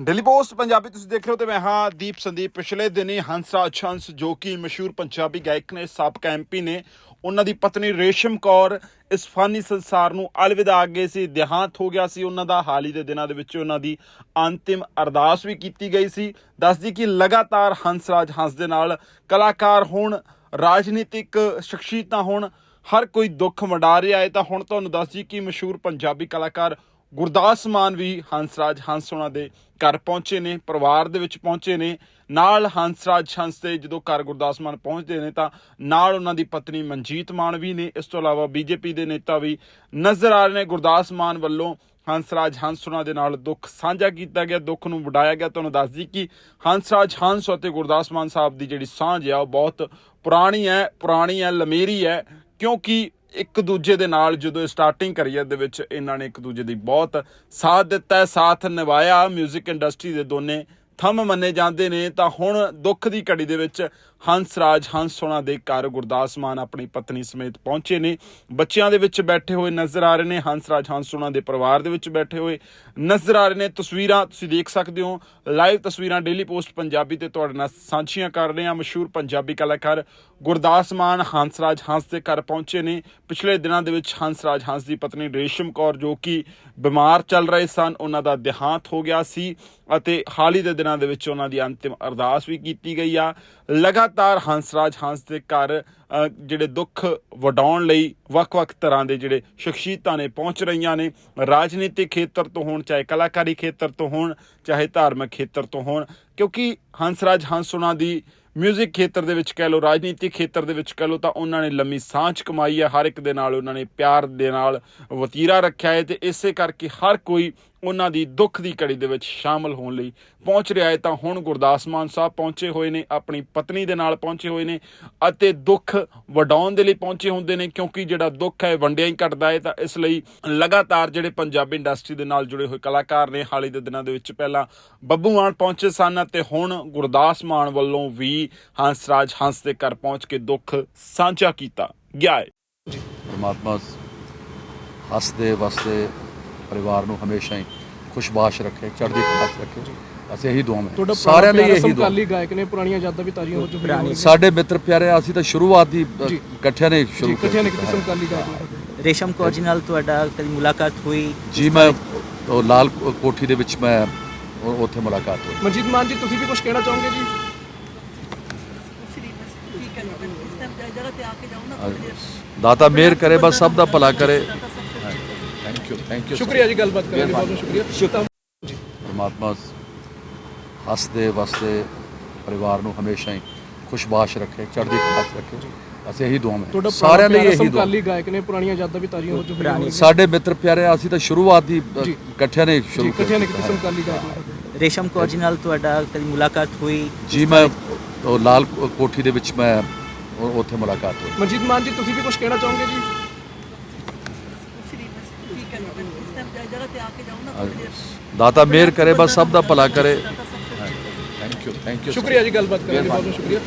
Daily post, Punjabi ਤੁਸੀਂ ਦੇਖ ਰਹੇ ਹੋ ਤੇ ਮੈਂ ਹਾਂ ਦੀਪ ਸੰਦੀਪ। ਪਿਛਲੇ ਦਿਨੀ ਹੰਸਰਾਜ ਹੰਸ ਜੋ ਕਿ ਮਸ਼ਹੂਰ ਪੰਜਾਬੀ ਗਾਇਕ ਨੇ, ਸਾਬਕਾ ਐਮਪੀ ਨੇ, ਉਹਨਾਂ ਦੀ ਪਤਨੀ ਰੇਸ਼ਮ ਕੌਰ ਇਸ ਫਾਨੀ ਸੰਸਾਰ ਨੂੰ ਅਲਵਿਦਾ ਗਏ ਸੀ, ਦੇਹਾਂਤ ਹੋ ਗਿਆ ਸੀ ਉਹਨਾਂ ਦਾ। ਹਾਲ ਹੀ ਦੇ ਦਿਨਾਂ ਦੇ ਵਿੱਚ ਉਹਨਾਂ ਦੀ ਅੰਤਿਮ ਅਰਦਾਸ ਵੀ ਕੀਤੀ ਗਈ ਸੀ। ਦੱਸਦੀ ਕਿ ਲਗਾਤਾਰ ਹੰਸਰਾਜ ਹੰਸ ਦੇ ਨਾਲ ਕਲਾਕਾਰ ਹੋਣ, ਰਾਜਨੀਤਿਕ ਸ਼ਖਸੀਅਤਾਂ ਹੋਣ, ਹਰ ਕੋਈ ਦੁੱਖ ਵੰਡਾ ਰਿਹਾ ਹੈ। ਤਾਂ ਹੁਣ ਤੁਹਾਨੂੰ ਦੱਸ ਜੀ ਕਿ ਮਸ਼ਹੂਰ ਪੰਜਾਬੀ ਕਲਾਕਾਰ ਗੁਰਦਾਸ ਮਾਨ ਵੀ ਹੰਸਰਾਜ ਹੰਸ ਉਹਨਾਂ ਦੇ ਘਰ ਪਹੁੰਚੇ ਨੇ, ਪਰਿਵਾਰ ਦੇ ਵਿੱਚ ਪਹੁੰਚੇ ਨੇ। ਨਾਲ ਹੰਸਰਾਜ ਹੰਸ ਦੇ ਜਦੋਂ ਘਰ ਗੁਰਦਾਸ ਮਾਨ ਪਹੁੰਚਦੇ ਨੇ ਤਾਂ ਨਾਲ ਉਹਨਾਂ ਦੀ ਪਤਨੀ ਮਨਜੀਤ ਮਾਨ ਵੀ ਨੇ। ਇਸ ਤੋਂ ਇਲਾਵਾ ਬੀਜੇਪੀ ਦੇ ਨੇਤਾ ਵੀ ਨਜ਼ਰ ਆ ਰਹੇ ਨੇ। ਗੁਰਦਾਸ ਮਾਨ ਵੱਲੋਂ ਹੰਸਰਾਜ ਹੰਸ ਉਹਨਾਂ ਦੇ ਨਾਲ ਦੁੱਖ ਸਾਂਝਾ ਕੀਤਾ ਗਿਆ, ਦੁੱਖ ਨੂੰ ਵਡਾਇਆ ਗਿਆ। ਤੁਹਾਨੂੰ ਦੱਸ ਦਈ ਕਿ ਹੰਸਰਾਜ ਹੰਸ ਅਤੇ ਗੁਰਦਾਸ ਮਾਨ ਸਾਹਿਬ ਦੀ ਜਿਹੜੀ ਸਾਂਝ ਆ, ਉਹ ਬਹੁਤ ਪੁਰਾਣੀ ਹੈ ਪੁਰਾਣੀ ਹੈ, ਲਮੇਰੀ ਹੈ। ਕਿਉਂਕਿ ਇੱਕ ਦੂਜੇ ਦੇ ਨਾਲ ਜਦੋਂ ਸਟਾਰਟਿੰਗ ਕਰੀਅਰ ਦੇ ਵਿੱਚ ਇਹਨਾਂ ਨੇ ਇੱਕ ਦੂਜੇ ਦੀ ਬਹੁਤ ਸਾਥ ਦਿੱਤਾ ਹੈ, ਸਾਥ ਨਿਭਾਇਆ 뮤직 ਇੰਡਸਟਰੀ ਦੇ ਦੋਨੇ ਥੰਮ ਮੰਨੇ ਜਾਂਦੇ ਨੇ, ਤਾਂ ਹੁਣ ਦੁੱਖ ਦੀ ਘੜੀ ਦੇ ਵਿੱਚ ਹੰਸ ਰਾਜ, ਹੰਸ ਹੋਣਾ ਦੇ ਘਰ ਗੁਰਦਾਸ ਮਾਨ ਆਪਣੀ ਪਤਨੀ ਸਮੇਤ ਪਹੁੰਚੇ ਨੇ। ਬੱਚਿਆਂ ਦੇ ਵਿੱਚ ਬੈਠੇ ਹੋਏ ਨਜ਼ਰ ਆ ਰਹੇ ਨੇ, ਹੰਸ ਰਾਜ, ਹੰਸ ਹੋਣਾ ਦੇ ਪਰਿਵਾਰ ਦੇ ਵਿੱਚ ਬੈਠੇ ਹੋਏ ਨਜ਼ਰ ਆ ਰਹੇ ਨੇ। ਤਸਵੀਰਾਂ ਤੁਸੀਂ ਦੇਖ ਸਕਦੇ ਹੋ। ਲਾਈਵ ਤਸਵੀਰਾਂ ਡੇਲੀ ਪੋਸਟ ਪੰਜਾਬੀ ਤੇ ਤੁਹਾਡੇ ਨਾਲ ਸਾਂਝੀਆਂ ਕਰ ਰਹੇ ਹਾਂ। ਮਸ਼ਹੂਰ ਪੰਜਾਬੀ ਕਲਾਕਾਰ ਗੁਰਦਾਸ ਮਾਨ ਹੰਸ ਰਾਜ, ਹੰਸ ਦੇ ਘਰ ਪਹੁੰਚੇ ਨੇ। ਪਿਛਲੇ ਦਿਨਾਂ ਦੇ ਵਿੱਚ ਹੰਸ ਰਾਜ, ਹੰਸ ਦੀ ਪਤਨੀ ਰੇਸ਼ਮ ਕੌਰ ਜੋ ਕਿ ਬਿਮਾਰ ਚੱਲ ਰਹੇ ਸਨ, ਉਹਨਾਂ ਦਾ ਦੇਹਾਂਤ ਹੋ ਗਿਆ ਸੀ। ਅਤੇ ਹਾਲ ਹੀ ਦੇ ਦਿਨਾਂ ਦੇ ਵਿੱਚ ਉਹਨਾਂ ਦੀ ਅੰਤਿਮ ਅਰਦਾਸ ਵੀ ਕੀਤੀ ਗਈ ਆ। ਲਗਾਤਾਰ ਹੰਸਰਾਜ ਹੰਸ ਦੇ ਘਰ ਜਿਹੜੇ ਦੁੱਖ ਵਡਾਉਣ ਲਈ ਵੱਖ-ਵੱਖ ਤਰ੍ਹਾਂ ਦੇ ਜਿਹੜੇ ਸ਼ਖਸੀਅਤਾਂ ਨੇ ਪਹੁੰਚ ਰਹੀਆਂ ਨੇ। ਰਾਜਨੀਤਿਕ ਖੇਤਰ ਤੋਂ ਹੋਣ, ਚਾਹੇ ਕਲਾਕਾਰੀ ਖੇਤਰ ਤੋਂ ਹੋਣ, ਚਾਹੇ ਧਾਰਮਿਕ ਖੇਤਰ ਤੋਂ ਹੋਣ, ਕਿਉਂਕਿ ਹੰਸਰਾਜ ਹੰਸ ਉਹਨਾਂ ਦੀ 뮤직 ਖੇਤਰ ਦੇ ਵਿੱਚ ਕਹਿ ਲਓ, ਰਾਜਨੀਤਿਕ ਖੇਤਰ ਦੇ ਵਿੱਚ ਕਹਿ ਲਓ, ਤਾਂ ਉਹਨਾਂ ਨੇ ਲੰਮੀ ਸਾਂਝ ਕਮਾਈ ਹੈ ਹਰ ਇੱਕ ਦੇ ਨਾਲ ਉਹਨਾਂ ਨੇ ਪਿਆਰ ਦੇ ਨਾਲ ਵਤੀਰਾ ਰੱਖਿਆ ਹੈ ਤੇ ਇਸੇ ਕਰਕੇ ਹਰ ਕੋਈ ਉਹਨਾਂ ਦੀ ਦੁੱਖ ਦੀ ਘੜੀ ਦੇ ਵਿੱਚ ਸ਼ਾਮਲ ਹੋਣ ਲਈ ਪਹੁੰਚ ਰਿਹਾ ਹੈ, ਤਾਂ ਹੁਣ ਗੁਰਦਾਸ ਮਾਨ ਸਾਹਿਬ ਪਹੁੰਚੇ ਹੋਏ ਨੇ, ਆਪਣੀ ਪਤਨੀ ਦੇ ਨਾਲ ਪਹੁੰਚੇ ਹੋਏ ਨੇ ਅਤੇ ਦੁੱਖ ਵਡਾਉਣ ਦੇ ਲਈ ਪਹੁੰਚੇ ਹੁੰਦੇ ਨੇ, ਕਿਉਂਕਿ ਜਿਹੜਾ ਦੁੱਖ ਹੈ, ਵੰਡਿਆ ਹੀ ਘਟਦਾ ਹੈ, ਤਾਂ ਇਸ ਲਈ ਲਗਾਤਾਰ ਜਿਹੜੇ ਪੰਜਾਬੀ ਇੰਡਸਟਰੀ ਦੇ ਨਾਲ ਜੁੜੇ ਹੋਏ ਕਲਾਕਾਰ ਨੇ, ਹਾਲੇ ਦੇ ਦਿਨਾਂ ਦੇ ਵਿੱਚ ਪਹਿਲਾਂ ਬੱਬੂ ਮਾਨ ਪਹੁੰਚੇ ਸਨ ਅਤੇ ਹੁਣ ਗੁਰਦਾਸ ਮਾਨ ਵੱਲੋਂ ਵੀ ਹੰਸਰਾਜ ਹੰਸ ਦੇ ਘਰ ਪਹੁੰਚ ਕੇ ਦੁੱਖ ਸਾਂਝਾ ਕੀਤਾ ਗਿਆ ਹੈ। ਪਰਮਾਤਮਾ ਹੱਸਦੇ ਵਸਦੇ ਪਰਿਵਾਰ ਨੂੰ ਹਮੇਸ਼ਾ ਹੀ ਖੁਸ਼ਬਾਸ਼ ਰੱਖੇ ਚੜ੍ਹਦੀ ਕਲਾ 'ਚ ਰੱਖੇ। ਬਸ ਇਹੀ ਦੁਆ ਤੁਹਾਡਾ ਹੈ ਸਾਰਿਆਂ ਲਈ ਇਹੀ ਦੁਆ। ਸਮਕਾਲੀ ਗਾਇਕ ਨੇ ਪੁਰਾਣੀਆਂ ਯਾਦਾਂ ਵੀ ਤਾਜ਼ੀਆਂ ਹੋ ਚੁੱਕੀਆਂ ਨੇ ਸਾਡੇ ਮਿੱਤਰ ਪਿਆਰੇ ਅਸੀਂ ਤਾਂ ਸ਼ੁਰੂਆਤ ਦੀ। ਇਕੱਠਿਆਂ ਨੇ ਸ਼ੁਰੂ ਇਕੱਠਿਆਂ ਨੇ ਕੀਤਾ ਕੀਤੀ ਹੈ। ਸਮਕਾਲੀ ਗਾਇਕ ਰੇਸ਼ਮ ਕੌਰ ਜੀ ਨਾਲ ਤੁਹਾਡਾ ਕਦੀ ਮੁਲਾਕਾਤ ਹੋਈ? ਜੀ ਮੈਂ ਉਹ ਲਾਲ ਕੋਠੀ ਦੇ ਵਿੱਚ ਮੈਂ ਉੱਥੇ ਮੁਲਾਕਾਤ ਹੋਈ। ਮਨਜੀਤ ਮਾਨ ਜੀ ਤੁਸੀਂ ਵੀ ਕੁਝ ਕਹਿਣਾ ਚਾਹੋਗੇ ਜੀ? ਦਾਤਾ ਮਿਹਰ ਕਰੇ ਬਸ ਸਭ ਦਾ ਭਲਾ ਕਰੇ। ਥੈਂਕ ਯੂ ਥੈਂਕ ਯੂ ਸ਼ੁਕਰੀਆ ਜੀ ਗੱਲਬਾਤ ਕਰਨ ਲਈ ਬਹੁਤ ਬਹੁਤ ਸ਼ੁਕਰੀਆ। ਸ਼ੁਕਰੀਆ। ਪਰਮਾਤਮਾ ਹੱਸਦੇ ਵਸਦੇ ਪਰਿਵਾਰ ਨੂੰ ਹਮੇਸ਼ਾ ਹੀ ਖੁਸ਼ਬਾਸ਼ ਰੱਖੇ ਚੜ੍ਹਦੀ ਕਲਾ 'ਚ ਰੱਖੇ। ਬਸ ਇਹੀ ਦੁਆ ਤੁਹਾਡਾ ਹੈ ਸਾਰਿਆਂ ਲਈ ਇਹੀ ਦੁਆ। ਸਮਕਾਲੀ ਗਾਇਕ ਨੇ ਪੁਰਾਣੀਆਂ ਯਾਦਾਂ ਵੀ ਤਾਜ਼ੀਆਂ ਹੋ ਚੁੱਕੀਆਂ ਨੇ ਸਾਡੇ ਮਿੱਤਰ ਪਿਆਰੇ ਅਸੀਂ ਤਾਂ ਸ਼ੁਰੂਆਤ ਦੀ ਜੀ। ਇਕੱਠਿਆਂ ਨੇ ਜੀ ਸ਼ੁਰੂ ਇਕੱਠਿਆਂ ਨੇ ਕੀਤੀ ਕੀਤਾ। ਸਮਕਾਲੀ ਗਾਇਕ ਰੇਸ਼ਮ ਕੌਰ ਜੀ ਨਾਲ ਤੁਹਾਡਾ ਕਦੀ ਮੁਲਾਕਾਤ ਹੋਈ? ਜੀ ਮੈਂ ਉਹ ਲਾਲ ਕੋਠੀ ਦੇ ਵਿੱਚ ਮੈਂ ਉੱਥੇ ਮੁਲਾਕਾਤ ਹੋਈ। ਮਨਜੀਤ ਮਾਨ ਜੀ ਤੁਸੀਂ ਵੀ ਕੁਝ ਕਹਿਣਾ ਚਾਹੋਗੇ ਜੀ? ਦਾਤਾ ਮਿਹਰ ਕਰੇ ਬਸ ਸਭ ਦਾ ਭਲਾ ਕਰੇ ਥੈਂਕ ਯੂ ਥੈਂਕ ਯੂ ਸ਼ੁਕਰੀਆ ਜੀ ਗੱਲਬਾਤ ਕਰਨ ਲਈ ਬਹੁਤ ਬਹੁਤ ਸ਼ੁਕਰੀਆ